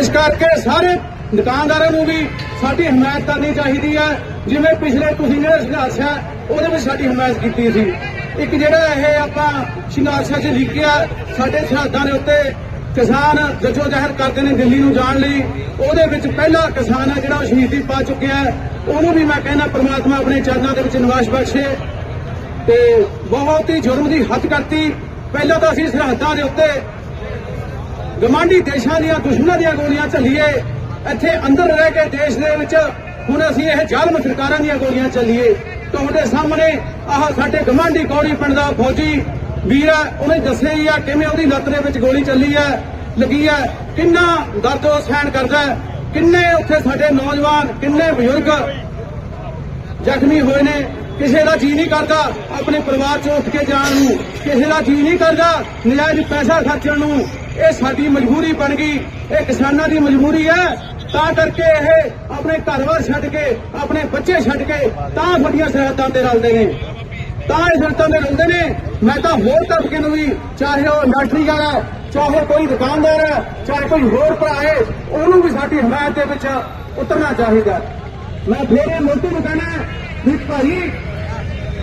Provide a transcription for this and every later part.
ਇਸ ਕਰਕੇ ਸਾਰੇ ਦੁਕਾਨਦਾਰਾਂ ਨੂੰ ਵੀ ਸਾਡੀ ਹਮਾਇਤ ਕਰਨੀ ਚਾਹੀਦੀ ਹੈ ਜਿਵੇਂ ਪਿਛਲੇ ਤੁਸੀਂ ਜਿਹੜੇ ਸੰਘਰਸ਼ ਹੈ ਉਹਦੇ ਵਿੱਚ ਸਾਡੀ ਹਮਾਇਤ ਕੀਤੀ ਸੀ। ਇੱਕ ਜਿਹੜਾ ਇਹ ਆਪਾਂ ਸੰਘਰਸ਼ਾਂ 'ਚ ਲਿਖਿਆ, ਸਾਡੇ ਸਰਹੱਦਾਂ ਦੇ ਉੱਤੇ ਕਿਸਾਨ ਜੱਜੋ ਜ਼ਾਹਿਰ ਕਰਦੇ ਨੇ ਦਿੱਲੀ ਨੂੰ ਜਾਣ ਲਈ। ਉਹਦੇ ਵਿੱਚ ਪਹਿਲਾ ਕਿਸਾਨ ਹੈ ਜਿਹੜਾ ਉਹ ਸ਼ਹੀਦੀ ਪਾ ਚੁੱਕਿਆ ਉਹਨੂੰ ਵੀ ਮੈਂ ਕਹਿੰਦਾ ਪ੍ਰਮਾਤਮਾ ਆਪਣੇ ਚਰਨਾਂ ਦੇ ਵਿੱਚ ਨਿਵਾਸ ਬਖਸ਼ੇ। ਤੇ ਬਹੁਤ ਹੀ ਜੁਰਮ ਦੀ ਹੱਦ ਕਰਤੀ। ਪਹਿਲਾਂ ਤਾਂ ਅਸੀਂ ਸਰਹੱਦਾਂ ਦੇ ਉੱਤੇ ਗਮਾਂਡੀ ਦੇਸ਼ਾਂ ਦੀਆਂ ਦੁਸ਼ਮਣਾਂ ਦੀਆਂ ਗੋਲੀਆਂ ਚੱਲੀਏ ਇੱਥੇ ਅੰਦਰ ਰਹਿ ਕੇ ਦੇਸ਼ ਦੇ ਵਿੱਚ ਹੁਣ ਅਸੀਂ ਇਹ ਜ਼ਾਲਮ ਸਰਕਾਰਾਂ ਦੀਆਂ ਗੋਲੀਆਂ ਚੱਲੀਏ ਤੁਹਾਡੇ ਸਾਹਮਣੇ ਆਹ ਸਾਡੇ ਗਮਾਂਡੀ ਕੌੜੀ ਪਿੰਡ ਦਾ ਫੌਜੀ ਵੀਰ ਹੈ ਉਹਨੇ ਦੱਸਿਆ ਹੀ ਆ ਕਿਵੇਂ ਉਹਦੀ ਲੱਤ ਦੇ ਵਿੱਚ ਗੋਲੀ ਚੱਲੀ ਹੈ ਲੱਗੀ ਹੈ ਕਿੰਨਾ ਦਰਦ ਉਹ ਸਹਿਣ ਕਰਦਾ ਕਿੰਨੇ ਉੱਥੇ ਸਾਡੇ ਨੌਜਵਾਨ, ਕਿੰਨੇ ਬਜ਼ੁਰਗ ਜ਼ਖਮੀ ਹੋਏ ਨੇ। ਕਿਸੇ ਦਾ ਜੀ ਨਹੀਂ ਕਰਦਾ ਆਪਣੇ ਪਰਿਵਾਰ ਚੋਂ ਉੱਠ ਕੇ ਜਾਣ ਨੂੰ, ਕਿਸੇ ਦਾ ਜੀ ਨਹੀਂ ਕਰਦਾ ਨਜਾਇਜ਼ ਪੈਸਾ ਖਰਚਣ ਨੂੰ। ਇਹ ਸਾਡੀ ਮਜਬੂਰੀ ਬਣ ਗਈ, ਇਹ ਕਿਸਾਨਾਂ ਦੀ ਮਜਬੂਰੀ ਹੈ। ਤਾਂ ਕਰਕੇ ਇਹ ਆਪਣੇ ਘਰ-ਬਾਰ ਛੱਡ ਕੇ, ਆਪਣੇ ਬੱਚੇ ਛੱਡ ਕੇ ਤਾਂ ਵੱਡੀਆਂ ਸਰਹੱਦਾਂ ਤੇ ਰਲਦੇ ਨੇ। ਤਾਂ ਇਹ ਸਰਹੱਦਾਂ ਤੇ ਰਲਦੇ ਨੇ, ਮੈਂ ਤਾਂ ਹੋਰ ਤਬਕੇ ਨੂੰ ਵੀ ਚਾਹੇ ਉਹ ਇੰਡਸਟਰੀ ਵਾਲਾ, ਚਾਹੇ ਕੋਈ ਦੁਕਾਨਦਾਰ ਹੈ, ਚਾਹੇ ਕੋਈ ਹੋਰ ਭਰਾ ਹੈ, ਉਹਨੂੰ ਵੀ ਸਾਡੀ ਹਮਾਇਤ ਦੇ ਵਿੱਚ ਉਤਰਨਾ ਚਾਹੀਦਾ ਮੈਂ ਫੇਰ ਇਹ ਮੋਦੀ ਨੂੰ ਕਹਿਣਾ ਵੀ ਭਾਈ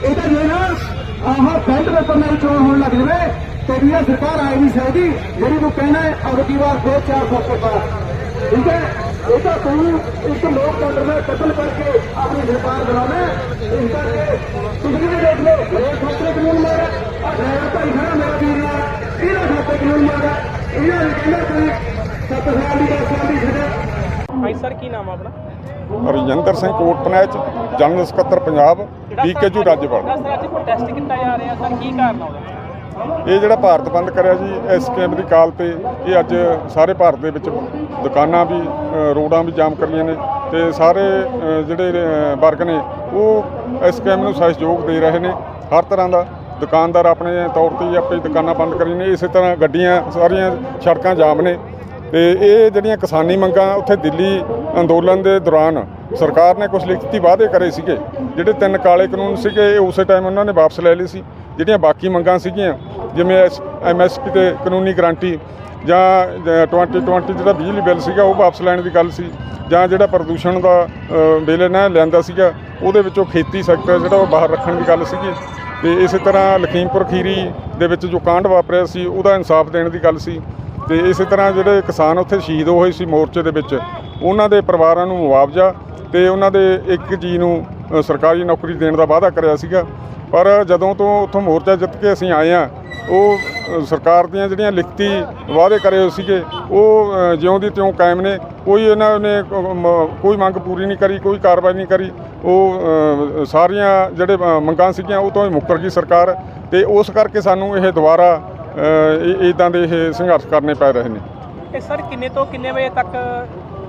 ਇਹ ਤਾਂ ਜੇ ਨਾ, ਆਹ ਬੈਂਡ ਦੇ ਉੱਪਰ ਚੋਣ ਹੋਣ ਲੱਗ ਜਵੇ ਤੇ ਇਹ ਸਰਕਾਰ ਆਈ ਨਹੀਂ ਸਕਦੀ, ਜਿਹੜੀ ਤੂੰ ਕਹਿਣਾ ਹੈ ਅਗਲੀ ਵਾਰ ਦੋ, ਚਾਰ ਫੋਟੋ ਪਾ ਠੀਕ ਹੈ? ਇਹ ਤਾਂ ਤੂੰ ਇੱਕ ਲੋਕਤੰਤਰ ਦਾ ਕਤਲ ਕਰਕੇ ਆਪਣੀ ਸਰਕਾਰ ਬਣਾਉਣਾ ਇਸ ਕਰਕੇ ਤੁਸੀਂ ਵੀ ਦੇਖ ਲਓ ਮੇਰੇ ਖਾਤੇ ਕਾਨੂੰਨ ਮਾਰਾ ਆ ਡਰਾਈਵਰ ਭਾਈ ਖੜਾ ਮੇਰਾ ਵੀਰ ਨਾਲ, ਇਹਦਾ ਖਾਤੇ ਕਾਨੂੰਨ ਮਾਰਾ ਇਹਨਾਂ ਨੇ ਕਹਿੰਦਾ ਕੋਈ 7 ਸਾਲ ਦੀ 10 ਸਾਲ ਦੀ ਸਜ਼ਾ ਹਾਂਜੀ ਸਰ, ਕੀ ਨਾਮ ਆਪਣਾ? ਰਜਿੰਦਰ ਸਿੰਘ ਕੋਟ ਪਨੈਚ ਜਨਰਲ ਸਕੱਤਰ ਪੰਜਾਬ ਬੀਕੇਜੂ ਰਾਜਪਾਲ ਸਰ ਅੱਜ ਪ੍ਰੋਟੈਸਟ ਕੀਤਾ ਜਾ ਰਿਹਾ ਸਰ ਕੀ ਕਾਰਨ ਆ ਉਹਦਾ? ਇਹ ਜਿਹੜਾ ਭਾਰਤ ਬੰਦ ਕਰਿਆ ਜੀ ਇਸ ਕੈਂਪ ਦੀ ਕਾਲ ਤੇ ਇਹ ਅੱਜ ਸਾਰੇ ਭਾਰਤ ਦੇ ਵਿੱਚ ਦੁਕਾਨਾਂ ਵੀ ਰੋਡਾਂ ਵੀ ਜਾਮ ਕਰੀਆਂ ਨੇ ਤੇ ਸਾਰੇ ਜਿਹੜੇ ਵਰਗ ਨੇ ਉਹ ਇਸ ਕੈਂਪ ਨੂੰ ਸਹਿਯੋਗ ਦੇ ਰਹੇ ਨੇ। ਹਰ ਤਰ੍ਹਾਂ ਦਾ ਦੁਕਾਨਦਾਰ ਆਪਣੇ ਤੌਰ ਤੇ ਆਪਣੀ ਦੁਕਾਨਾਂ ਬੰਦ ਕਰੀ ਨੇ। ਇਸੇ ਤਰ੍ਹਾਂ ਗੱਡੀਆਂ ਸਾਰੀਆਂ ਸੜਕਾਂ ਜਾਮ ਨੇ। ਤੇ ਇਹ ਜਿਹੜੀਆਂ ਕਿਸਾਨੀ ਮੰਗਾਂ ਉੱਥੇ ਦਿੱਲੀ ਅੰਦੋਲਨ ਦੇ ਦੌਰਾਨ ਸਰਕਾਰ ਨੇ ਕੁਝ ਲਿਖਤੀ ਵਾਅਦੇ ਕਰੇ ਸੀਗੇ ਜਿਹੜੇ ਤਿੰਨ ਕਾਲੇ ਕਾਨੂੰਨ ਸੀਗੇ ਇਹ ਉਸੇ ਟਾਈਮ ਉਹਨਾਂ ਨੇ ਵਾਪਸ ਲੈ ਲਏ ਸੀ। ਜਿਹੜੀਆਂ ਬਾਕੀ ਮੰਗਾਂ ਸੀਗੀਆਂ ਜਿਵੇਂ ਐਮਐਸਪੀ ਤੇ ਕਾਨੂੰਨੀ ਗਰੰਟੀ ਜਾਂ ਅ, 2020 ਜਿਹੜਾ ਬਿਜਲੀ ਬਿੱਲ ਸੀਗਾ ਉਹ ਵਾਪਸ ਲੈਣ ਦੀ ਗੱਲ ਸੀ। ਜਾਂ ਜਿਹੜਾ ਪ੍ਰਦੂਸ਼ਣ ਦਾ ਬਿੱਲ ਨਾ ਲੈਂਦਾ ਸੀਗਾ ਉਹਦੇ ਵਿੱਚੋਂ ਖੇਤੀ ਸੈਕਟਰ ਜਿਹੜਾ ਉਹ ਬਾਹਰ ਰੱਖਣ ਦੀ ਗੱਲ ਸੀਗੀ। ਤੇ ਇਸੇ ਤਰ੍ਹਾਂ ਲਖੀਮਪੁਰ ਖੀਰੀ ਦੇ ਵਿੱਚ ਜੋ ਕਾਂਡ ਵਾਪਰਿਆ ਸੀ ਉਹਦਾ ਇਨਸਾਫ ਦੇਣ ਦੀ ਗੱਲ ਸੀ। ਤੇ ਇਸੇ ਤਰ੍ਹਾਂ ਜਿਹੜੇ ਕਿਸਾਨ ਉੱਥੇ ਸ਼ਹੀਦ ਹੋਏ ਸੀ ਮੋਰਚੇ ਦੇ ਵਿੱਚ, ਉਹਨਾਂ ਦੇ ਪਰਿਵਾਰਾਂ ਨੂੰ ਮੁਆਵਜ਼ਾ ਤੇ ਉਹਨਾਂ ਦੇ ਇੱਕ ਜੀ ਨੂੰ ਸਰਕਾਰੀ ਨੌਕਰੀ ਦੇਣ ਦਾ ਵਾਅਦਾ ਕਰਿਆ ਸੀਗਾ। ਪਰ ਜਦੋਂ ਤੋਂ ਉੱਥੋਂ ਮੋਰਚਾ ਜਿੱਤ ਕੇ ਅਸੀਂ ਆਏ ਆ ਉਹ ਸਰਕਾਰ ਦੀਆਂ ਜਿਹੜੀਆਂ ਲਿਖਤੀ ਵਾਅਦੇ ਕਰੇ ਹੋਏ ਸੀਗੇ, ਉਹ ਜਿਉਂ ਦੀ ਤਿਉਂ ਕਾਇਮ ਨੇ। ਕੋਈ ਇਹਨਾਂ ਨੇ ਕੋਈ ਮੰਗ ਪੂਰੀ ਨਹੀਂ ਕਰੀ, ਕੋਈ ਕਾਰਵਾਈ ਨਹੀਂ ਕਰੀ। ਉਹ ਸਾਰੀਆਂ ਜਿਹੜੇ ਮੰਗਾਂ ਸੀਗੀਆਂ, ਉਹ ਤੋਂ ਹੀ ਮੁੱਕਰ ਗਈ ਸਰਕਾਰ ਤੇ ਉਸ ਕਰਕੇ ਸਾਨੂੰ ਇਹ ਦੁਬਾਰਾ ਇਦਾਂ ਦੇ ਇਹ ਸੰਘਰਸ਼ ਕਰਨੇ ਪੈ ਰਹੇ ਨੇ। ਇਹ ਸਰ ਕਿੰਨੇ ਤੋਂ ਕਿੰਨੇ ਵਜੇ ਤੱਕ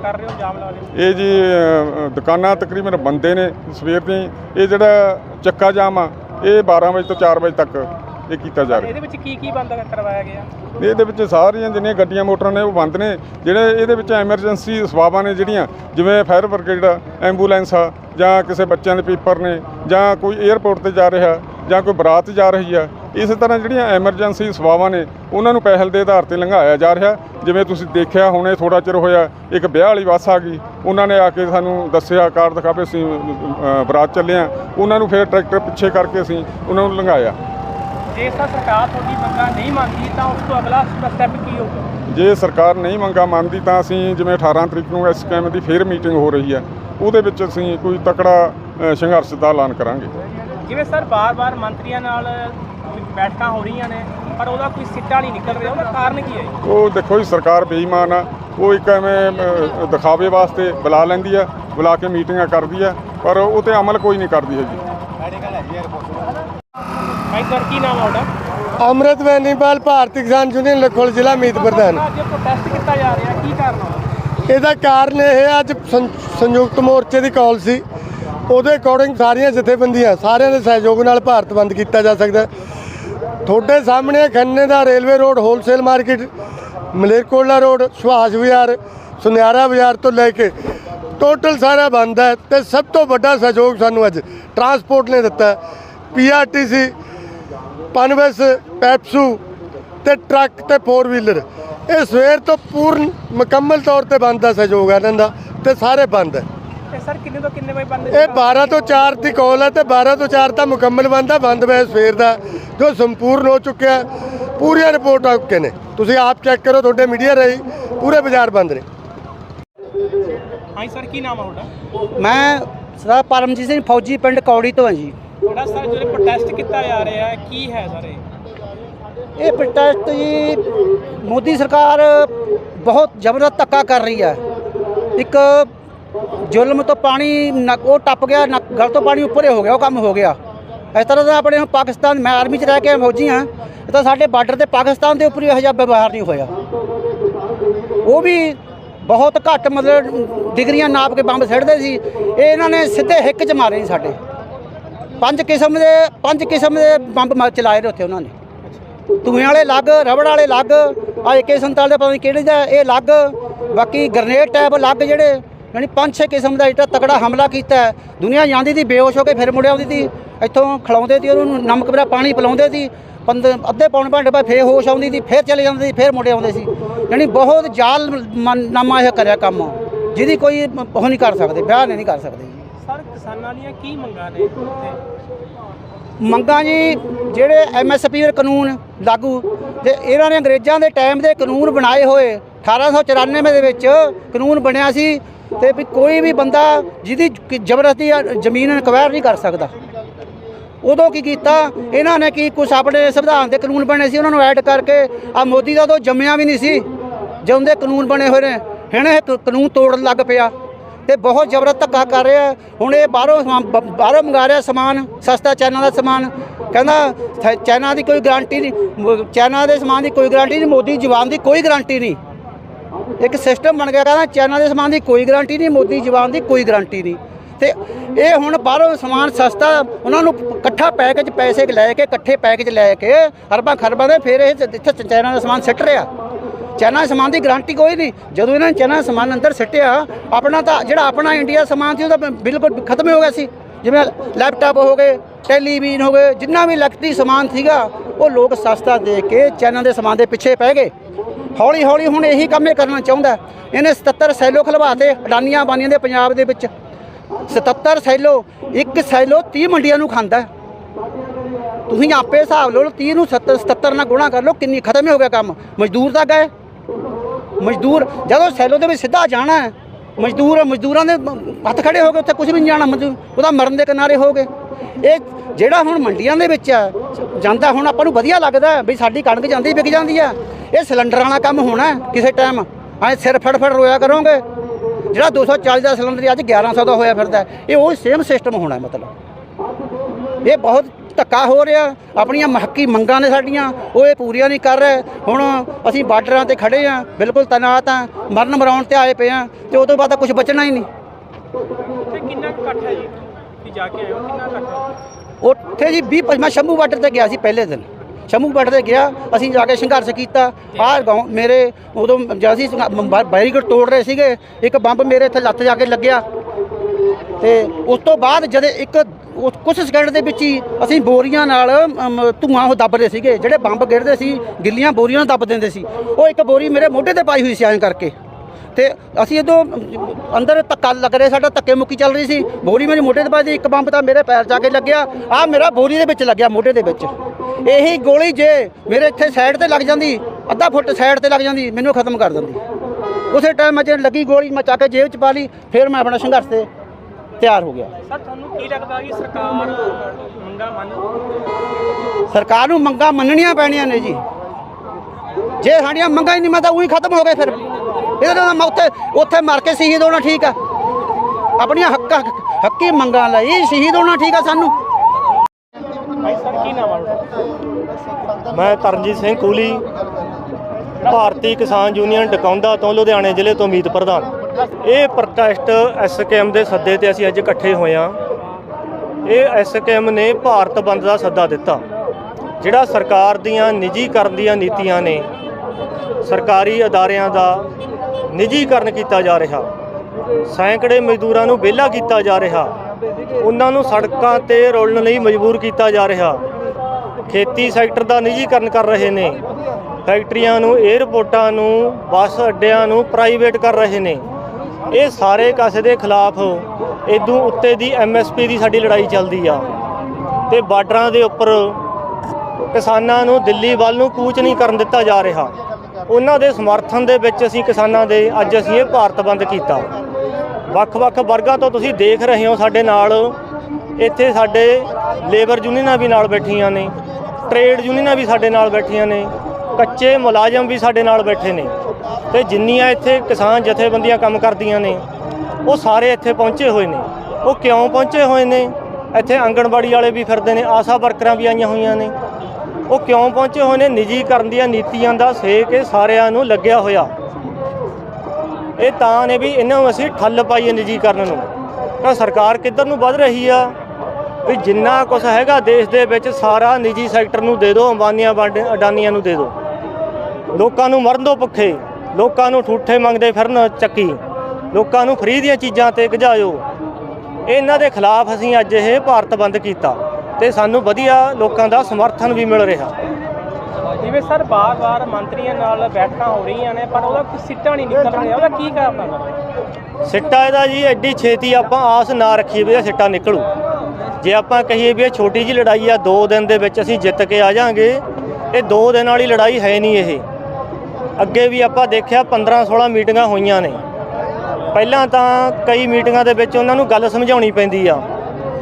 ਕਰ ਰਹੇ ਹੋ ਜਾਮ ਲਾ ਰਹੇ ਹੋ? ਇਹ ਜੀ ਅ, ਦੁਕਾਨਾਂ ਤਕਰੀਬਨ ਬੰਦੇ ਨੇ ਸਵੇਰ ਦੀ। ਇਹ ਜਿਹੜਾ ਚੱਕਾ ਜਾਮ ਆ ਇਹ 12 ਵਜੇ ਤੋਂ 4 ਵਜੇ ਤੱਕ ਇਹ ਕੀਤਾ ਜਾ ਰਿਹਾ ਇਹਦੇ ਵਿੱਚ ਕੀ ਕੀ ਬੰਦ ਕਰਵਾਇਆ ਗਿਆ? ਇਹਦੇ ਵਿੱਚ ਸਾਰੀਆਂ ਜਿੰਨੀਆਂ ਗੱਡੀਆਂ ਮੋਟਰਾਂ ਨੇ ਉਹ ਬੰਦ ਨੇ। ਜਿਹੜੇ ਇਹਦੇ ਵਿੱਚ ਐਮਰਜੈਂਸੀ ਸੇਵਾਵਾਂ ਨੇ ਜਿਹੜੀਆਂ ਜਿਵੇਂ ਫਾਇਰ ਬ੍ਰਿਗੇਡ ਆ ਐਂਬੂਲੈਂਸ ਆ ਜਾਂ ਕਿਸੇ ਬੱਚਿਆਂ ਦੇ ਪੇਪਰ ਨੇ ਜਾਂ ਕੋਈ 에ਅਰਪੋਰਟ ਤੇ ਜਾ ਰਿਹਾ ਜਾਂ ਕੋਈ ਬਰਾਤ ਜਾ ਰਹੀ ਆ ਇਸੇ ਤਰ੍ਹਾਂ ਜਿਹੜੀਆਂ ਐਮਰਜੈਂਸੀ ਸੇਵਾਵਾਂ ਨੇ ਉਹਨਾਂ ਨੂੰ ਪਹਿਲ ਦੇ ਆਧਾਰ ਤੇ ਲੰਘਾਇਆ ਜਾ ਰਿਹਾ। ਜਿਵੇਂ ਤੁਸੀਂ ਦੇਖਿਆ ਹੁਣੇ ਥੋੜਾ ਚਿਰ ਹੋਇਆ ਇੱਕ ਵਿਆਹ ਵਾਲੀ ਬੱਸ ਆ ਗਈ। ਉਹਨਾਂ ਨੇ ਆ ਕੇ ਸਾਨੂੰ ਦੱਸਿਆ ਕਾਰ ਦਿਖਾਵੇ ਅਸੀਂ ਬਰਾਤ ਚੱਲੇ ਆ। ਉਹਨਾਂ ਨੂੰ ਫਿਰ ਟਰੈਕਟਰ ਪਿੱਛੇ ਕਰਕੇ ਅਸੀਂ ਉਹਨਾਂ ਨੂੰ ਲੰਘਾਇਆ। ਜੇ ਸਰ ਸਰਕਾਰ ਤੁਹਾਡੀ ਮੰਗਾਂ ਨਹੀਂ ਮੰਨਦੀ ਤਾਂ ਉਸ ਤੋਂ ਅਗਲਾ ਸਟੈਪ ਕੀ ਹੋਊਗਾ ਜੇ ਸਰਕਾਰ ਨਹੀਂ ਮੰਗਾ ਮੰਨਦੀ ਤਾਂ ਅਸੀਂ ਜਿਵੇਂ 18 ਤਰੀਕ ਨੂੰ ਇਸ ਕੈਮ ਦੀ ਫੇਰ ਮੀਟਿੰਗ ਹੋ ਰਹੀ ਹੈ। ਉਹਦੇ ਵਿੱਚ ਅਸੀਂ ਕੋਈ ਤਕੜਾ ਸੰਘਰਸ਼ ਦਾ ਐਲਾਨ ਕਰਾਂਗੇ। ਜਿਵੇਂ ਸਰ ਬਾਰ-ਬਾਰ ਮੰਤਰੀਆਂ ਨਾਲ ਬੈਠਕਾਂ ਹੋ ਰਹੀਆਂ ਨੇ ਪਰ ਉਹਦਾ ਕੋਈ ਸਿੱਟਾ ਨਹੀਂ ਨਿਕਲ ਰਿਹਾ ਉਹਦਾ ਕਾਰਨ ਕੀ ਹੈ ਜੀ? ਉਹ ਦੇਖੋ ਜੀ ਸਰਕਾਰ ਬੇਈਮਾਨ ਆ ਉਹ ਇੱਕ ਐਵੇਂ ਦਿਖਾਵੇ ਵਾਸਤੇ ਬੁਲਾ ਲੈਂਦੀ ਆ ਬੁਲਾ ਕੇ ਮੀਟਿੰਗਾਂ ਕਰਦੀ ਆ ਪਰ ਉਹ ਤੇ ਅਮਲ ਕੋਈ ਨਹੀਂ ਕਰਦੀ ਹੈਗੀ ਭਾਈ ਸਰ ਕੀ ਨਾਮ ਆ ਤੁਹਾਡਾ ਅੰਮ੍ਰਿਤ ਵੈਨੀਪਾਲ ਭਾਰਤੀ ਕਿਸਾਨ ਯੂਨੀਅਨ ਲਖੋਲ ਜ਼ਿਲ੍ਹਾ ਮੀਤ ਪ੍ਰਧਾਨ ਅੱਜ ਪ੍ਰੋਟੈਸਟ ਕੀਤਾ ਜਾ ਰਿਹਾ ਕੀ ਕਾਰਨ? ਇਹਦਾ ਕਾਰਨ ਇਹ ਅੱਜ ਸੰਯੁਕਤ ਮੋਰਚੇ ਦੀ ਕਾਲ ਸੀ ਉਹਦੇ ਅਕੋਰਡਿੰਗ ਸਾਰੀਆਂ ਜਥੇਬੰਦੀਆਂ, ਸਾਰਿਆਂ ਦੇ ਸਹਿਯੋਗ ਨਾਲ ਭਾਰਤ ਬੰਦ ਕੀਤਾ ਜਾ ਸਕਦਾ ਤੁਹਾਡੇ ਸਾਹਮਣੇ ਖੰਨੇ ਦਾ railway road wholesale market Malerkotla road Suhas ਬਾਜ਼ਾਰ, ਸੁਨਿਆਰਾ ਬਾਜ਼ਾਰ ਤੋਂ ਲੈ ਕੇ ਟੋਟਲ ਸਾਰਾ ਬੰਦ ਹੈ ਤੇ ਸਭ ਤੋਂ ਵੱਡਾ ਸਹਿਯੋਗ ਸਾਨੂੰ ਅੱਜ ਟਰਾਂਸਪੋਰਟ ਨੇ ਦਿੱਤਾ ਪੀਆਰਟੀਸੀ ਪਨਵਸ ਪੈਪਸੂ ਤੇ ਟਰੱਕ ਤੇ 4 ਵੀਲਰ ਇਹ ਸਵੇਰ ਤੋਂ ਪੂਰਨ ਮੁਕੰਮਲ ਤੌਰ ਤੇ ਬੰਦ ਦਾ ਸਹਿਯੋਗ ਹੈ ਇਹਨਾਂ ਦਾ ਤੇ ਸਾਰੇ ਬੰਦ ਹੈ। ਤੇ ਸਰ ਕਿੰਨੇ ਤੋਂ ਕਿੰਨੇ ਵਜੇ ਬੰਦ ਇਹ 12 ਤੋਂ 4 ਦੀ ਕਾਲ ਹੈ ਤੇ 12 ਤੋਂ 4 ਤਾਂ ਮੁਕੰਮਲ ਬੰਦ ਹੈ ਬੰਦ ਵੈ ਸਵੇਰ ਦਾ। ਜੋ ਸੰਪੂਰਨ ਹੋ ਚੁੱਕਿਆ ਹੈ। ਪੂਰੀਆਂ ਰਿਪੋਰਟਾਂ ਓਕੇ ਨੇ। ਤੁਸੀਂ ਆਪ ਚੈੱਕ ਕਰੋ ਤੁਹਾਡੇ ਮੀਡੀਆ ਰਹੀ ਪੂਰੇ ਬਾਜ਼ਾਰ ਬੰਦ ਨੇ। ਹਾਂਜੀ ਸਰ ਕੀ ਨਾਮ ਆ ਤੁਹਾਡਾ? ਮੈਂ ਸਰਦਾਰ ਪਰਮਜੀਤ ਸਿੰਘ ਫੌਜੀ ਪਿੰਡ ਕੌੜੀ ਤੋਂ ਹਾਂ ਜੀ। ਜਿਹੜਾ ਸਰ ਜਿਹੜੇ ਪ੍ਰੋਟੈਸਟ ਕੀਤਾ ਜਾ ਰਿਹਾ ਹੈ ਕੀ ਹੈ ਸਰ ਇਹ? ਇਹ ਪ੍ਰੋਟੈਸਟ ਜੀ ਮੋਦੀ ਸਰਕਾਰ ਬਹੁਤ ਜ਼ਬਰਦਸਤ ਧੱਕਾ ਕਰ ਰਹੀ ਹੈ। ਇੱਕ ਜ਼ੁਲਮ ਤੋਂ ਪਾਣੀ ਨੱਕ- ਉਹ ਟੱਪ ਗਿਆ, ਨੱਕ- ਗਲ ਤੋਂ ਪਾਣੀ ਉੱਪਰ ਹੀ ਹੋ ਗਿਆ, ਉਹ ਕੰਮ ਹੋ ਗਿਆ। ਇਸ ਤਰ੍ਹਾਂ ਦਾ ਆਪਣੇ ਪਾਕਿਸਤਾਨ, ਮੈਂ ਆਰਮੀ 'ਚ ਰਹਿ ਕੇ ਫੌਜੀ ਹਾਂ ਤਾਂ ਸਾਡੇ ਬਾਰਡਰ ਤੇ ਪਾਕਿਸਤਾਨ ਦੇ ਉੱਪਰ ਹੀ ਇਹੋ ਜਿਹਾ ਵਿਵਹਾਰ ਨਹੀਂ ਹੋਇਆ। ਉਹ ਵੀ ਬਹੁਤ ਘੱਟ ਮਤਲਬ ਡਿਗਰੀਆਂ ਨਾਪ ਕੇ ਬੰਬ ਸਿੱਟਦੇ ਸੀ। ਇਹ ਇਹਨਾਂ ਨੇ ਸਿੱਧੇ ਹਿੱਕ 'ਚ ਮਾਰੇ ਸੀ ਸਾਡੇ। ਪੰਜ ਕਿਸਮ ਦੇ ਪੰਜ ਕਿਸਮ ਦੇ ਬੰਬ ਮ- ਚਲਾਏ ਨੇ ਉੱਥੇ ਉਹਨਾਂ ਨੇ। ਧੂਏ ਵਾਲੇ ਅਲੱਗ, ਰਬੜ ਵਾਲੇ ਅਲੱਗ ਆ AK47 ਦੇ ਪਤਾ ਨਹੀਂ ਕਿਹੜੇ ਦਾ, ਇਹ ਅਲੱਗ, ਬਾਕੀ ਗ੍ਰਨੇਡ ਟੈਪ ਅਲੱਗ ਜਿਹੜੇ ਯਾਨੀ ਪੰਜ ਛੇ ਕਿਸਮ ਦਾ ਏਡਾ ਤਕੜਾ ਹਮਲਾ ਕੀਤਾ ਹੈ। ਦੁਨੀਆ ਜਾਂਦੀ ਸੀ ਬੇਹੋਸ਼ ਹੋ ਕੇ ਫਿਰ ਮੁੜ ਆਉਂਦੀ ਸੀ। ਇੱਥੋਂ ਖਿਲਾਉਂਦੇ ਸੀ ਉਹਨੂੰ ਨਮਕ ਮੇਰਾ ਪਾਣੀ ਪਿਲਾਉਂਦੇ ਸੀ। ਪੰਦ ਅੱਧੇ ਪੌਣੇ ਘੰਟੇ ਬਾਅਦ ਫੇਰ ਹੋਸ਼ ਆਉਂਦੀ ਸੀ ਫੇਰ ਚਲੇ ਜਾਂਦੇ ਸੀ ਫੇਰ ਮੁੜ ਆਉਂਦੇ ਸੀ। ਯਾਨੀ ਬਹੁਤ ਜਾਲ ਨਾਮਾ ਇਹ ਕਰਿਆ ਕੰਮ। ਜਿਹਦੀ ਕੋਈ ਉਹ ਨਹੀਂ ਕਰ ਸਕਦੇ ਬਿਆਨ ਨਹੀਂ ਕਰ ਸਕਦੇ। ਸਰ ਕਿਸਾਨਾਂ ਦੀਆਂ ਕੀ ਮੰਗਾਂ ਨੇ ਮੰਗਾਂ ਜੀ ਜਿਹੜੇ ਐਮਐਸਪੀ ਦੇ ਕਾਨੂੰਨ ਲਾਗੂ ਤੇ ਇਹਨਾਂ ਨੇ ਅੰਗਰੇਜ਼ਾਂ ਦੇ ਟਾਈਮ ਦੇ ਕਾਨੂੰਨ ਬਣਾਏ ਹੋਏ 1894 ਦੇ ਵਿੱਚ ਕਾਨੂੰਨ ਬਣਿਆ ਸੀ। ਤੇ ਵੀ ਕੋਈ ਵੀ ਬੰਦਾ ਜਿਹਦੀ ਜ਼ਬਰਦਸਤੀ ਜ਼ਮੀਨ ਅਕਵਾਇਰ ਨਹੀਂ ਕਰ ਸਕਦਾ। ਉਦੋਂ ਕੀ ਕੀਤਾ? ਇਹਨਾਂ ਨੇ ਕੀ ਕੁਛ ਆਪਣੇ ਸੰਵਿਧਾਨ ਦੇ ਕਾਨੂੰਨ ਬਣੇ ਸੀ, ਉਹਨਾਂ ਨੂੰ ਐਡ ਕਰਕੇ ਆ ਮੋਦੀ ਦਾ ਉਦੋਂ ਜੰਮਿਆ ਵੀ ਨਹੀਂ ਸੀ, ਜਦੋਂ ਦੇ ਕਾਨੂੰਨ ਬਣੇ ਹੋਏ ਨੇ। ਹੁਣ ਇਹ ਕ- ਕਾਨੂੰਨ ਤੋੜਨ ਲੱਗ ਪਿਆ ਤੇ ਬਹੁਤ ਜ਼ਬਰਦਸਤ ਧੱਕਾ ਕਰ ਰਿਹਾ। ਹੁਣ ਇਹ ਬਾਹਰੋਂ ਸਮਾਨ- ਬਾਹਰੋਂ ਮੰਗਾ ਰਿਹਾ ਸਮਾਨ, ਸਸਤਾ ਚਾਈਨਾ ਦਾ ਸਮਾਨ। ਕਹਿੰਦਾ, ਥ- ਚਾਈਨਾ ਦੀ ਕੋਈ ਗਾਰੰਟੀ ਨਹੀਂ, ਮ- ਚਾਈਨਾ ਦੇ ਸਮਾਨ ਦੀ ਕੋਈ ਗਾਰੰਟੀ ਨਹੀਂ, ਮੋਦੀ ਜਵਾਨ ਦੀ ਕੋਈ ਗਾਰੰਟੀ ਨਹੀਂ। ਇੱਕ ਸਿਸਟਮ ਬਣ ਗਿਆ ਕਹਿੰਦਾ ਚਾਈਨਾ ਦੇ ਸਮਾਨ ਦੀ ਕੋਈ ਗਾਰੰਟੀ ਨਹੀਂ, ਮੋਦੀ ਜਵਾਨ ਦੀ ਕੋਈ ਗਾਰੰਟੀ ਨਹੀਂ। ਤੇ ਇਹ ਹੁਣ ਬਾਹਰੋਂ ਸਮਾਨ ਸਸਤਾ ਉਹਨਾਂ ਨੂੰ ਇਕੱਠਾ ਪੈਕੇਜ ਪੈਸੇ ਲੈ ਕੇ, ਇਕੱਠੇ ਪੈਕੇਜ ਲੈ ਕੇ ਅਰਬਾਂ ਖਰਬਾਂ ਦੇ ਫਿਰ ਇਹ ਇੱਥੇ ਚਾਈਨਾ ਦਾ ਸਮਾਨ ਸਿੱਟ ਰਿਹਾ। ਚਾਈਨਾ ਦੇ ਸਮਾਨ ਦੀ ਗਾਰੰਟੀ ਕੋਈ ਨਹੀਂ। ਜਦੋਂ ਇਹਨਾਂ ਨੇ ਚਾਈਨਾ ਦਾ ਸਮਾਨ ਅੰਦਰ ਸਿੱਟਿਆ, ਆਪਣਾ ਤਾਂ ਜਿਹੜਾ ਆਪਣਾ ਇੰਡੀਆ ਸਮਾਨ ਸੀ ਉਹਦਾ ਬਿਲਕੁਲ ਖਤਮ ਹੋ ਗਿਆ ਸੀ। ਜਿਵੇਂ ਲੈਪਟਾਪ ਹੋ ਗਏ, ਟੈਲੀਵਿਜ਼ਨ ਹੋ ਗਏ, ਜਿੰਨਾ ਵੀ ਇਲੈਕਟ੍ਰਿਕ ਸਮਾਨ ਸੀਗਾ, ਉਹ ਲੋਕ ਸਸਤਾ ਦੇ ਕੇ ਚਾਈਨਾ ਦੇ ਸਮਾਨ ਦੇ ਪਿੱਛੇ ਪੈ ਗਏ। ਹੌਲੀ ਹੌਲੀ ਹੁਣ ਇਹੀ ਕੰਮ ਇਹ ਕਰਨਾ ਚਾਹੁੰਦਾ ਇਹਨੇ 77 ਸੈਲੋ ਖਲਵਾਤੇ, ਅਡਾਨੀਆਂ ਬਾਨੀਆਂ ਦੇ ਪੰਜਾਬ ਦੇ ਵਿੱਚ। 77 ਸੈਲੋ, ਇੱਕ ਸੈਲੋ 30 ਮੰਡੀਆਂ ਨੂੰ ਖਾਂਦਾ ਤੁਸੀਂ ਆਪੇ ਹਿਸਾਬ ਲਓ 30 ਨੂੰ 70 77 ਨਾਲ ਗੁਣਾ ਕਰ ਲਓ, ਕਿੰਨੀ ਖਤਮ ਹੋ ਗਿਆ ਕੰਮ। ਮਜ਼ਦੂਰ ਤਾਂ ਗਏ। ਮਜ਼ਦੂਰ, ਜਦੋਂ ਸੈਲੋ ਦੇ ਵਿੱਚ ਸਿੱਧਾ ਜਾਣਾ ਹੈ, ਮਜ਼ਦੂਰ ਮਜ਼ਦੂਰਾਂ ਦੇ ਹੱਥ ਖੜੇ ਹੋ ਗਏ ਉੱਥੇ ਕੁਝ ਵੀ ਨਹੀਂ ਜਾਣਾ ਮਜ਼ਦੂਰ ਉਹਦਾ ਮਰਨ ਦੇ ਕਿਨਾਰੇ ਹੋ ਗਏ। ਇਹ ਜਿਹੜਾ ਹੁਣ ਮੰਡੀਆਂ ਦੇ ਵਿੱਚ ਆ, ਜਾਂਦਾ ਹੁਣ ਆਪਾਂ ਨੂੰ ਵਧੀਆ ਲੱਗਦਾ ਵੀ ਸਾਡੀ ਕਣਕ ਜਾਂਦੀ ਵਿਕ ਜਾਂਦੀ ਆ ਇਹ ਸਿਲੰਡਰਾਂ ਵਾਲਾ ਕੰਮ ਹੋਣਾ ਕਿਸੇ ਟਾਈਮ ਐ ਸਿਰ ਫੜ ਫੜ ਰੋਇਆ ਕਰੋਗੇ। ਜਿਹੜਾ 240 ਦਾ ਸਿਲੰਡਰ ਅੱਜ 1100 ਦਾ ਹੋਇਆ ਫਿਰਦਾ ਇਹ ਉਹ ਸੇਮ ਸਿਸਟਮ ਹੋਣਾ ਮਤਲਬ। ਇਹ ਬਹੁਤ ਧੱਕਾ ਹੋ ਰਿਹਾ। ਆਪਣੀਆਂ ਮਹੱਕੀ ਮੰਗਾਂ ਨੇ ਸਾਡੀਆਂ ਉਹ ਇਹ ਪੂਰੀਆਂ ਨਹੀਂ ਕਰ ਰਹੇ। ਹੁਣ ਅਸੀਂ ਬਾਰਡਰਾਂ ਤੇ ਖੜੇ ਆ ਬਿਲਕੁਲ ਤੈਨਾਤ ਆ ਮਰਨ ਮਰਾਉਣ ਤੇ ਆਏ ਪਏ ਆ ਤੇ ਉਹ ਤੋਂ ਬਾਅਦ ਤਾਂ ਕੁਝ ਬਚਣਾ ਹੀ ਨਹੀਂ। ਤੇ ਕਿੰਨਾ ਇਕੱਠ ਹੈ ਜੀ? ਜਾ ਕੇ ਆਏ ਹੋ? ਕਿੰਨਾ ਇਕੱਠ ਉੱਥੇ ਜੀ 20 25 ਮੈਂ ਸ਼ੰਭੂ ਬਾਰਡਰ ਤੇ ਗਿਆ ਸੀ ਪਹਿਲੇ ਦਿਨ। ਸ਼ੰਭੂ ਬਾਰਡਰ ਤੇ ਗਿਆ ਅਸੀਂ ਜਾ ਕੇ ਸੰਘਰਸ਼ ਕੀਤਾ। ਆਹ ਗਾਉਂ ਮੇਰੇ ਉਦੋਂ ਜਦ ਅਸੀਂ ਬੈਰੀਕੇਡ ਤੋੜ ਰਹੇ ਸੀਗੇ। ਇੱਕ ਬੰਬ ਮੇਰੇ ਇੱਥੇ ਲੱਤ ਜਾ ਕੇ ਲੱਗਿਆ। ਤੇ ਉਸ ਤੋਂ ਬਾਅਦ ਜਦ ਇੱਕ ਉਸ ਕੁਝ ਸਕਿੰਟ ਦੇ ਵਿੱਚ ਹੀ ਅਸੀਂ ਬੋਰੀਆਂ ਨਾਲ ਅਮ, ਧੂਆਂ ਉਹ ਦੱਬ ਰਹੇ ਸੀਗੇ। ਜਿਹੜੇ ਬੰਬ ਗਿਰਦੇ ਸੀ ਗਿੱਲੀਆਂ ਬੋਰੀਆਂ ਨਾਲ ਦੱਬ ਦਿੰਦੇ ਸੀ। ਉਹ ਇੱਕ ਬੋਰੀ ਮੇਰੇ ਮੋਢੇ ਤੇ ਪਾਈ ਹੋਈ ਸੀ ਐਂ ਕਰਕੇ। ਤੇ ਅਸੀਂ ਜਦੋਂ ਅੰਦਰ ਧੱਕਾ ਲੱਗ ਰਿਹਾ ਸਾਡਾ ਧੱਕੇ ਮੁੱਕੀ ਚੱਲ ਰਹੀ ਸੀ। ਬੋਰੀ ਮੇਰੇ ਮੋਢੇ ਤੇ ਸੀ ਇੱਕ ਬੰਬ ਤਾਂ ਮੇਰੇ ਪੈਰ ਜਾ ਕੇ ਲੱਗਿਆ। ਆ ਮੇਰਾ ਬੋਰੀ ਦੇ ਵਿੱਚ ਲੱਗਿਆ ਮੋਢੇ ਦੇ ਵਿੱਚ। ਇਹੀ ਗੋਲੀ ਜੇ ਮੇਰੇ ਇੱਥੇ ਸਾਈਡ ਤੇ ਲੱਗ ਜਾਂਦੀ ਅੱਧਾ ਫੁੱਟ ਸਾਈਡ ਤੇ ਲੱਗ ਜਾਂਦੀ ਮੈਨੂੰ ਖਤਮ ਕਰ ਦਿੰਦੀ। ਉਸੇ ਟਾਈਮ ਮੈਂ ਜੇ ਲੱਗੀ ਗੋਲੀ ਮੈਂ ਚੱਕ ਕੇ ਜੇਬ 'ਚ ਪਾ ਲਈ ਫਿਰ ਮੈਂ ਆਪਣਾ ਸੰਘਰਸ਼ ਤੇ ਤਿਆਰ ਹੋ ਗਿਆ। ਸਰ ਤੁਹਾਨੂੰ ਕੀ ਲੱਗਦਾ ਕਿ ਸਰਕਾਰ ਮੰਗਾਂ ਮੰਨ ਸਰਕਾਰ ਨੂੰ ਮੰਗਾਂ ਮੰਨਣੀਆਂ ਪੈਣੀਆਂ ਨੇ ਜੀ। ਜੇ ਸਾਡੀਆਂ ਮੰਗਾਂ ਹੀ ਨਹੀਂ ਮੰਨਦਾ ਉਹੀ ਖਤਮ ਹੋ ਗਏ ਫਿਰ। ਇਹਦੇ ਮੈਂ ਉੱਥੇ ਉੱਥੇ ਮਰ ਕੇ ਸ਼ਹੀਦ ਹੋਣਾ ਠੀਕ ਆ। ਆਪਣੀਆਂ ਹੱਕਾਂ ਹੱਕੀ ਮੰਗਾਂ ਲਈ ਸ਼ਹੀਦ ਹੋਣਾ ਠੀਕ ਆ ਸਾਨੂੰ। ਆ ਮੈਂ ਤਰਨਜੀਤ ਸਿੰਘ ਕੂਲੀ ਭਾਰਤੀ ਕਿਸਾਨ ਯੂਨੀਅਨ ਡਕੌਂਦਾ ਤੋਂ ਲੁਧਿਆਣੇ ਜ਼ਿਲ੍ਹੇ ਤੋਂ ਮੀਤ ਪ੍ਰਧਾਨ। ਇਹ ਪ੍ਰੋਟੈਸਟ ਐਸਕੇਐਮ ਦੇ ਸੱਦੇ ਤੇ ਅਸੀਂ ਅੱਜ ਇਕੱਠੇ ਹੋਏ ਹਾਂ। ਇਹ ਐਸਕੇਐਮ ਨੇ ਭਾਰਤ ਬੰਦ ਦਾ ਸੱਦਾ ਦਿੱਤਾ। ਜਿਹੜਾ ਸਰਕਾਰ ਦੀਆਂ ਨਿੱਜੀਕਰਨ ਦੀਆਂ ਨੀਤੀਆਂ ਨੇ ਸਰਕਾਰੀ ਅਦਾਰਿਆਂ ਦਾ ਨਿੱਜੀਕਰਨ ਕੀਤਾ ਜਾ ਰਿਹਾ। ਸੈਂਕੜੇ ਮਜ਼ਦੂਰਾਂ ਨੂੰ ਵਿਹਲਾ ਕੀਤਾ ਜਾ ਰਿਹਾ। ਉਹਨਾਂ ਨੂੰ ਸੜਕਾਂ ਤੇ ਰੋਲਣ ਲਈ ਮਜਬੂਰ ਕੀਤਾ ਜਾ ਰਿਹਾ। ਖੇਤੀ ਸੈਕਟਰ ਦਾ ਨਿੱਜੀਕਰਨ ਕਰ ਰਹੇ ਨੇ। ਫੈਕਟਰੀਆਂ ਨੂੰ 에ਅਰਪੋਰਟਾਂ ਨੂੰ, ਬੱਸ ਅੱਡਿਆਂ ਨੂੰ ਪ੍ਰਾਈਵੇਟ ਕਰ ਰਹੇ ਨੇ। ਇਹ ਸਾਰੇ ਕਾਸੇ ਦੇ ਖਿਲਾਫ ਇਦੋਂ ਉੱਤੇ ਦੀ ਐਮਐਸਪੀ ਦੀ ਸਾਡੀ ਲੜਾਈ ਚੱਲਦੀ ਆ। ਤੇ ਬਾਰਡਰਾਂ ਦੇ ਉੱਪਰ ਕਿਸਾਨਾਂ ਨੂੰ ਦਿੱਲੀ ਵੱਲ ਨੂੰ ਕੂਚ ਨਹੀਂ ਕਰਨ ਦਿੱਤਾ ਜਾ ਰਿਹਾ। ਉਹਨਾਂ ਦੇ ਸਮਰਥਨ ਦੇ ਵਿੱਚ ਅਸੀਂ ਕਿਸਾਨਾਂ ਦੇ, ਅੱਜ ਅਸੀਂ ਇਹ ਭਾਰਤ ਬੰਦ ਕੀਤਾ। ਵੱਖ-ਵੱਖ ਵਰਗਾਂ ਤੋਂ ਤੁਸੀਂ ਦੇਖ ਰਹੇ ਹੋ ਸਾਡੇ ਨਾਲ। ਇੱਥੇ ਸਾਡੇ ਲੇਬਰ ਯੂਨੀਅਨਾਂ ਵੀ ਨਾਲ ਬੈਠੀਆਂ ਨੇ ਟ੍ਰੇਡ ਯੂਨੀਅਨਾਂ ਵੀ ਸਾਡੇ ਨਾਲ ਬੈਠੀਆਂ ਨੇ, ਕੱਚੇ ਮੁਲਾਜ਼ਮ ਵੀ ਸਾਡੇ ਨਾਲ ਬੈਠੇ ਨੇ। ਤੇ ਜਿੰਨੀਆਂ ਇੱਥੇ ਕਿਸਾਨ ਜਥੇਬੰਦੀਆਂ ਕੰਮ ਕਰਦੀਆਂ ਨੇ, ਉਹ ਸਾਰੇ ਇੱਥੇ ਪਹੁੰਚੇ ਹੋਏ ਨੇ। ਉਹ ਕਿਉਂ ਪਹੁੰਚੇ ਹੋਏ ਨੇ? ਇੱਥੇ ਆਂਗਣਵਾੜੀ ਵਾਲੇ ਵੀ ਫਿਰਦੇ ਨੇ, ਆਸ਼ਾ ਵਰਕਰਾਂ ਵੀ ਆਈਆਂ ਹੋਈਆਂ ਨੇ। ਉਹ ਕਿਉਂ ਪਹੁੰਚੇ ਹੋਏ ਨੇ? ਨਿੱਜੀਕਰਨ ਦੀਆਂ ਨੀਤੀਆਂ ਦਾ ਸੇਕ ਇਹ ਸਾਰਿਆਂ ਨੂੰ ਲੱਗਿਆ ਹੋਇਆ। ਇਹ ਤਾਂ ਨੇ ਵੀ ਇਹਨਾਂ ਨੂੰ ਅਸੀਂ ਠੱਲ ਪਾਈਏ ਨਿੱਜੀਕਰਨ ਨੂੰ। ਤਾਂ ਸਰਕਾਰ ਕਿੱਧਰ ਨੂੰ ਵੱਧ ਰਹੀ ਆ? ਵੀ ਜਿੰਨਾ ਕੁਝ ਹੈਗਾ ਦੇਸ਼ ਦੇ ਵਿੱਚ ਸਾਰਾ ਨਿੱਜੀ ਸੈਕਟਰ ਨੂੰ ਦੇ ਦਿਓ, ਅੰਬਾਨੀਆਂ ਬਾਂਡ- ਅਡਾਨੀਆਂ ਨੂੰ ਦੇ ਦਿਓ। ਲੋਕਾਂ ਨੂੰ ਮਰਨ ਤੋਂ ਭੁੱਖੇ, ਲੋਕਾਂ ਨੂੰ ਠੂਠੇ ਮੰਗਦੇ ਫਿਰਨ ਚੱਕੀ, ਲੋਕਾਂ ਨੂੰ ਫਰੀ ਦੀਆਂ ਚੀਜ਼ਾਂ ਤੇ ਗਜਾਇਓ ਇਹਨਾਂ ਦੇ ਖਿਲਾਫ ਅਸੀਂ ਅੱਜ ਇਹ ਭਾਰਤ ਬੰਦ ਕੀਤਾ। ਤੇ ਸਾਨੂੰ ਵਧੀਆ ਲੋਕਾਂ ਦਾ ਸਮਰਥਨ ਵੀ ਮਿਲ ਰਿਹਾ। ਜਿਵੇਂ ਸਰ ਬਾਰ-ਬਾਰ ਮੰਤਰੀਆਂ ਨਾਲ ਬੈਠਕਾਂ ਹੋ ਰਹੀਆਂ ਨੇ ਪਰ ਉਹਦਾ ਕੋਈ ਸਿੱਟਾ ਨਹੀਂ ਨਿਕਲ ਰਿਹਾ। ਉਹਦਾ ਕੀ ਕਾਰਨ ਹੈ? ਸਿੱਟਾ ਇਹਦਾ ਜੀ ਐਡੀ ਛੇਤੀ ਆਪਾਂ ਆਸ ਨਾ ਰੱਖੀਏ ਵੀ ਇਹ ਸਿੱਟਾ ਨਿਕਲੂ। ਜੇ ਆਪਾਂ ਕਹੀਏ ਵੀ ਇਹ ਛੋਟੀ ਜੀ ਲੜਾਈ ਆ 2 ਦਿਨ ਦੇ ਵਿੱਚ ਅਸੀਂ ਜਿੱਤ ਕੇ ਆ ਜਾਾਂਗੇ ਇਹ 2 ਦਿਨ ਵਾਲੀ ਲੜਾਈ ਹੈ ਨਹੀਂ ਇਹ। ਅੱਗੇ ਵੀ ਆਪਾਂ ਦੇਖਿਆ 15 16 ਮੀਟਿੰਗਾਂ ਹੋਈਆਂ ਨੇ। ਪਹਿਲਾਂ ਤਾਂ ਕਈ ਮੀਟਿੰਗਾਂ ਦੇ ਵਿੱਚ ਉਹਨਾਂ ਨੂੰ ਗੱਲ ਸਮਝਾਉਣੀ ਪੈਂਦੀ ਆ।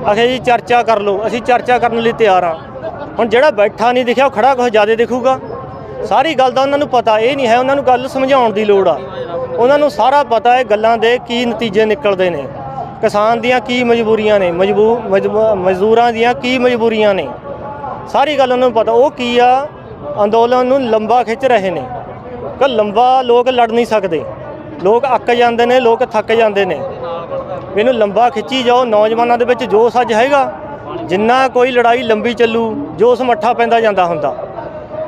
ਆਖਿਆ ਜੀ, ਚਰਚਾ ਕਰ ਲਓ, ਅਸੀਂ ਚਰਚਾ ਕਰਨ ਲਈ ਤਿਆਰ ਆ ਹੁਣ ਜਿਹੜਾ ਬੈਠਾ ਨਹੀਂ ਦਿਖਿਆ, ਉਹ ਖੜਾ ਕੁਝ ਜ਼ਿਆਦਾ ਦਿਖੂਗਾ। ਸਾਰੀ ਗੱਲ ਦਾ ਉਹਨਾਂ ਨੂੰ ਪਤਾ, ਇਹ ਨਹੀਂ ਹੈ ਉਹਨਾਂ ਨੂੰ ਗੱਲ ਸਮਝਾਉਣ ਦੀ ਲੋੜ ਆ। ਉਹਨਾਂ ਨੂੰ ਸਾਰਾ ਪਤਾ ਹੈ ਗੱਲਾਂ ਦੇ ਕੀ ਨਤੀਜੇ ਨਿਕਲਦੇ ਨੇ। ਕਿਸਾਨ ਦੀਆਂ ਕੀ ਮਜਬੂਰੀਆਂ ਨੇ, ਮਜਬੂ, ਮਜਬੂ- ਮਜ਼ਦੂਰਾਂ ਦੀਆਂ ਕੀ ਮਜਬੂਰੀਆਂ ਨੇ। ਸਾਰੀ ਗੱਲ ਉਹਨਾਂ ਨੂੰ ਪਤਾ, ਉਹ ਕੀ ਆ? ਅੰਦੋਲਨ ਨੂੰ ਲੰਬਾ ਖਿੱਚ ਰਹੇ ਨੇ। ਕਿ ਲੰਬਾ ਲੋਕ ਲੜ ਨਹੀਂ ਸਕਦੇ। ਲੋਕ ਅੱਕ ਜਾਂਦੇ ਨੇ, ਲੋਕ ਥੱਕ ਜਾਂਦੇ ਨੇ। ਇਹਨੂੰ ਲੰਬਾ ਖਿੱਚੀ ਜਾਓ, ਨੌਜਵਾਨਾਂ ਦੇ ਵਿੱਚ ਜੋਸ਼ ਅੱਜ ਹੈਗਾ। ਜਿੰਨਾ ਕੋਈ ਲੜਾਈ ਲੰਬੀ ਚੱਲੂ, ਜੋਸ਼ ਮੱਠਾ ਪੈਂਦਾ ਜਾਂਦਾ ਹੁੰਦਾ।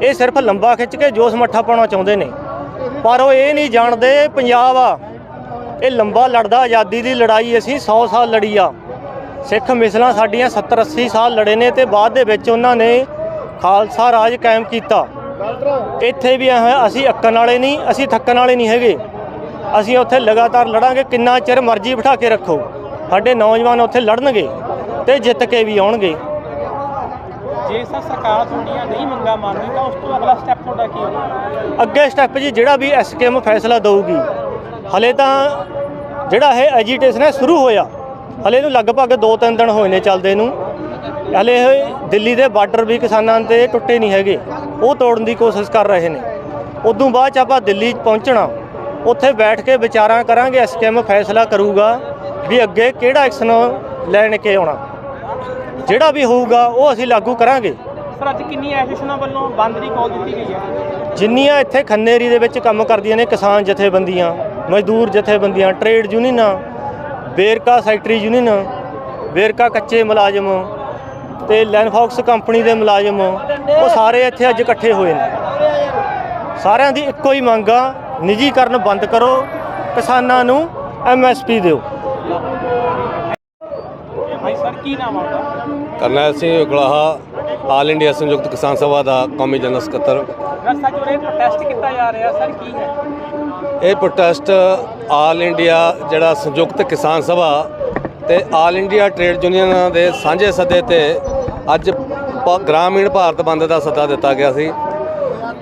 ਇਹ ਸਿਰਫ ਲੰਬਾ ਖਿੱਚ ਕੇ ਜੋਸ਼ ਮੱਠਾ ਪਾਉਣਾ ਚਾਹੁੰਦੇ ਨੇ। ਪਰ ਉਹ ਇਹ ਨਹੀਂ ਜਾਣਦੇ, ਪੰਜਾਬ ਆ, ਇਹ ਲੰਬਾ ਲੜਦਾ, ਆਜ਼ਾਦੀ ਦੀ ਲੜਾਈ ਅਸੀਂ 100 ਸਾਲ ਲੜੀ ਆ। ਸਿੱਖ ਮਿਸਲਾਂ ਸਾਡੀਆਂ 70 80 ਸਾਲ ਲੜੇ ਨੇ ਤੇ ਬਾਅਦ ਦੇ ਵਿੱਚ ਉਹਨਾਂ ਨੇ ਖਾਲਸਾ ਰਾਜ ਕਾਇਮ ਕੀਤਾ। ਇੱਥੇ ਵੀ ਐਂ ਅਸੀਂ ਅੱਕਣ ਵਾਲੇ ਨਹੀਂ, ਅਸੀਂ ਥੱਕਣ ਵਾਲੇ ਨਹੀਂ ਹੈਗੇ। ਅਸੀਂ ਉੱਥੇ ਲਗਾਤਾਰ ਲੜਾਂਗੇ ਕਿੰਨਾ ਚਿਰ ਮਰਜ਼ੀ ਬਿਠਾ ਕੇ ਰੱਖੋ। ਸਾਡੇ ਨੌਜਵਾਨ ਉੱਥੇ ਲੜਨਗੇ ਤੇ ਜਿੱਤ ਕੇ ਵੀ ਆਉਣਗੇ। ਜੇ ਸਰ ਸਰਕਾਰ ਤੁਹਾਡੀਆਂ ਨਹੀਂ ਮੰਗਾ ਮੰਨਦੀ ਤਾਂ ਉਸ ਤੋਂ ਅਗਲਾ ਸਟੈਪ ਤੁਹਾਡਾ ਕੀ ਹੋਊਗਾ? ਅੱਗੇ ਸਟੈਪ ਜੀ ਜਿਹੜਾ ਵੀ ਐਸਕੇਐਮ ਫੈਸਲਾ ਦਊਗੀ ਹਲੇ ਤਾਂ ਜਿਹੜਾ ਇਹ ਐਜੀਟੇਸ਼ਨ ਹੈ ਸ਼ੁਰੂ ਹੋਇਆ। ਹਲੇ ਨੂੰ ਲਗਭਗ 2-3 ਦਿਨ ਹੋਏ ਨੇ ਚੱਲਦੇ ਨੂੰ। ਹਲੇ ਇਹ ਦਿੱਲੀ ਦੇ ਬਾਰਡਰ ਵੀ ਕਿਸਾਨਾਂ ਦੇ ਟੁੱਟੇ ਨਹੀਂ ਹੈਗੇ। ਉਹ ਤੋੜਨ ਦੀ ਕੋਸ਼ਿਸ਼ ਕਰ ਰਹੇ ਨੇ। ਉਦੋਂ ਬਾਅਦ ਚ ਆਪਾਂ ਦਿੱਲੀ ਪਹੁੰਚਣਾ। ਉੱਥੇ ਬੈਠ ਕੇ ਵਿਚਾਰਾਂ ਕਰਾਂਗੇ ਐਸਕੇਐਮ ਫੈਸਲਾ ਕਰੂਗਾ ਵੀ ਅੱਗੇ ਕਿਹੜਾ ਐਕਸ਼ਨ ਲੈਣ ਕੇ ਆਉਣਾ। ਜਿਹੜਾ ਵੀ ਹੋਊਗਾ ਉਹ ਅਸੀਂ ਲਾਗੂ ਕਰਾਂਗੇ। ਸਰ ਅੱਜ ਕਿੰਨੀ ਐਸੋਸੀਏਸ਼ਨਾਂ ਵੱਲੋਂ ਬੰਦ ਦੀ ਕਾਲ ਦਿੱਤੀ ਗਈ ਹੈ? ਜਿੰਨੀਆਂ ਇੱਥੇ ਖੰਨੇਰੀ ਦੇ ਵਿੱਚ ਕੰਮ ਕਰਦੀਆਂ ਨੇ ਕਿਸਾਨ ਜਥੇਬੰਦੀਆਂ ਮਜ਼ਦੂਰ ਜਥੇਬੰਦੀਆਂ ਟ੍ਰੇਡ ਯੂਨੀਅਨਾਂ ਵੇਰਕਾ ਸੈਕਟਰੀ ਯੂਨੀਅਨ ਵੇਰਕਾ ਕੱਚੇ ਮੁਲਾਜ਼ਮ ਤੇ ਲੈਨਫੌਕਸ ਕੰਪਨੀ ਦੇ ਮੁਲਾਜ਼ਮ ਉਹ ਸਾਰੇ ਇੱਥੇ ਅੱਜ ਇਕੱਠੇ ਹੋਏ ਨੇ। ਸਾਰਿਆਂ ਦੀ ਇੱਕੋ ਹੀ ਮੰਗ ਆ ਨਿੱਜੀਕਰਨ ਬੰਦ ਕਰੋ ਕਿਸਾਨਾਂ ਨੂੰ ਐਮਐਸਪੀ ਦਿਓ। ਭਾਈ ਸਰ ਕੀ ਨਾਮ ਆਉਂਦਾ ਕਰਨੈਲ ਸਿੰਘ ਉਗਲਾਹਾ ਆਲ ਇੰਡੀਆ ਸੰਯੁਕਤ ਕਿਸਾਨ ਸਭਾ ਦਾ ਕੌਮੀ ਜਨਰਲ ਸਕੱਤਰ। ਰਸਤਾ ਜੋ ਇਹ ਪ੍ਰੋਟੈਸਟ ਕੀਤਾ ਜਾ ਰਿਹਾ ਸਰ ਕੀ ਹੈ? ਇਹ ਪ੍ਰੋਟੈਸਟ ਆਲ ਇੰਡੀਆ ਜਿਹੜਾ ਸੰਯੁਕਤ ਕਿਸਾਨ ਸਭਾ ਤੇ ਆਲ ਇੰਡੀਆ ਟ੍ਰੇਡ ਯੂਨੀਅਨ ਦੇ ਸਾਂਝੇ ਸੱਦੇ ਤੇ ਅੱਜ ਪ- ਗ੍ਰਾਮੀਣ ਭਾਰਤ ਬੰਦ ਦਾ ਸੱਦਾ ਦਿੱਤਾ ਗਿਆ ਸੀ।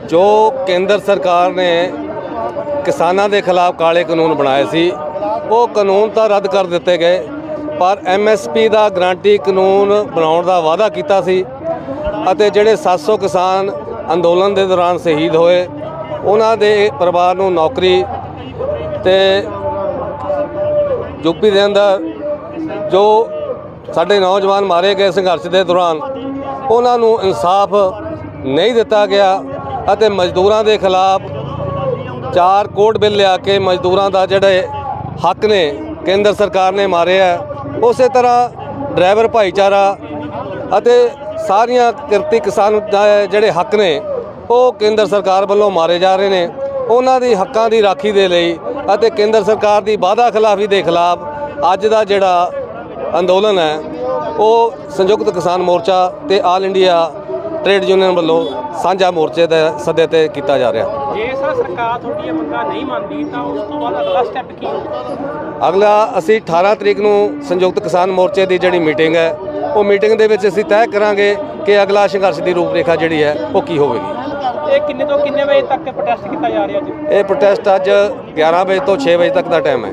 ਜੋ ਕੇਂਦਰ ਸਰਕਾਰ ਨੇ ਕਿਸਾਨਾਂ ਦੇ ਖਿਲਾਫ ਕਾਲੇ ਕਾਨੂੰਨ ਬਣਾਏ ਸੀ। ਉਹ ਕਾਨੂੰਨ ਤਾਂ ਰੱਦ ਕਰ ਦਿੱਤੇ ਗਏ, ਪਰ ਐਮਐਸਪੀ ਦਾ ਗਰੰਟੀ ਕਾਨੂੰਨ ਬਣਾਉਣ ਦਾ ਵਾਅਦਾ ਕੀਤਾ ਸੀ ਅਤੇ ਜਿਹੜੇ 700 ਕਿਸਾਨ ਅੰਦੋਲਨ ਦੇ ਦੌਰਾਨ ਸ਼ਹੀਦ ਹੋਏ, ਉਹਨਾਂ ਦੇ ਪਰਿਵਾਰ ਨੂੰ ਨੌਕਰੀ ਤੇ ਯੂਪੀ ਦੇ ਅੰਦਰ ਜੋ ਸਾਡੇ ਨੌਜਵਾਨ ਮਾਰੇ ਗਏ ਸੰਘਰਸ਼ ਦੇ ਦੌਰਾਨ, ਉਹਨਾਂ ਨੂੰ ਇਨਸਾਫ ਨਹੀਂ ਦਿੱਤਾ ਗਿਆ ਅਤੇ ਮਜ਼ਦੂਰਾਂ ਦੇ ਖਿਲਾਫ ਚਾਰ ਕੋਡ ਬਿੱਲ ਲਿਆ ਕੇ ਮਜ਼ਦੂਰਾਂ ਦਾ ਜਿਹੜੇ ਹੱਕ ਨੇ ਕੇਂਦਰ ਸਰਕਾਰ ਨੇ ਮਾਰਿਆ ਉਸੇ ਤਰ੍ਹਾਂ ਡਰਾਈਵਰ ਭਾਈਚਾਰਾ ਅਤੇ ਸਾਰੀਆਂ ਕਿਰਤੀ ਕਿਸਾਨ ਦਾ ਜਿਹੜੇ ਹੱਕ ਨੇ, ਉਹ ਕੇਂਦਰ ਸਰਕਾਰ ਵੱਲੋਂ ਮਾਰੇ ਜਾ ਰਹੇ ਨੇ। ਉਹਨਾਂ ਦੀ ਹੱਕਾਂ ਦੀ ਰਾਖੀ ਦੇ ਲਈ ਅਤੇ ਕੇਂਦਰ ਸਰਕਾਰ ਦੀ ਵਾਅਦਾ ਖਿਲਾਫੀ ਦੇ ਖਿਲਾਫ ਅੱਜ ਦਾ ਜਿਹੜਾ ਅੰਦੋਲਨ ਹੈ, ਉਹ ਸੰਯੁਕਤ ਕਿਸਾਨ ਮੋਰਚਾ ਤੇ ਆਲ ਇੰਡੀਆ ਟ੍ਰੇਡ ਯੂਨੀਅਨ ਵੱਲੋਂ ਸਾਂਝਾ ਮੋਰਚੇ ਦੇ ਸੱਦੇ ਤੇ ਕੀਤਾ ਜਾ ਰਿਹਾ। ਜੇ ਸਰ ਸਰਕਾਰ ਤੁਹਾਡੀਆਂ ਮੰਗਾਂ ਨਹੀਂ ਮੰਨਦੀ ਤਾਂ ਉਸ ਤੋਂ ਬਾਅਦ ਅਗਲਾ ਸਟੈਪ ਕੀ ਹੋਊਗਾ ਅਗਲਾ ਅਸੀਂ 18 ਤਰੀਕ ਨੂੰ ਸੰਯੁਕਤ ਕਿਸਾਨ ਮੋਰਚੇ ਦੀ ਜਿਹੜੀ ਮੀਟਿੰਗ ਹੈ ਉਹ ਮੀਟਿੰਗ ਦੇ ਵਿੱਚ ਅਸੀਂ ਤੈਅ ਕਰਾਂਗੇ ਕਿ ਅਗਲਾ ਸੰਘਰਸ਼ ਦੀ ਰੂਪਰੇਖਾ ਜਿਹੜੀ ਹੈ ਉਹ ਕੀ ਹੋਵੇਗੀ। ਇਹ ਕਿੰਨੇ ਤੋਂ ਕਿੰਨੇ ਵਜੇ ਤੱਕ ਪ੍ਰੋਟੈਸਟ ਕੀਤਾ ਜਾ ਰਿਹਾ ਜੀ? ਇਹ ਪ੍ਰੋਟੈਸਟ ਅੱਜ 11 ਵਜੇ ਤੋਂ 6 ਵਜੇ ਤੱਕ ਦਾ ਟਾਈਮ ਹੈ।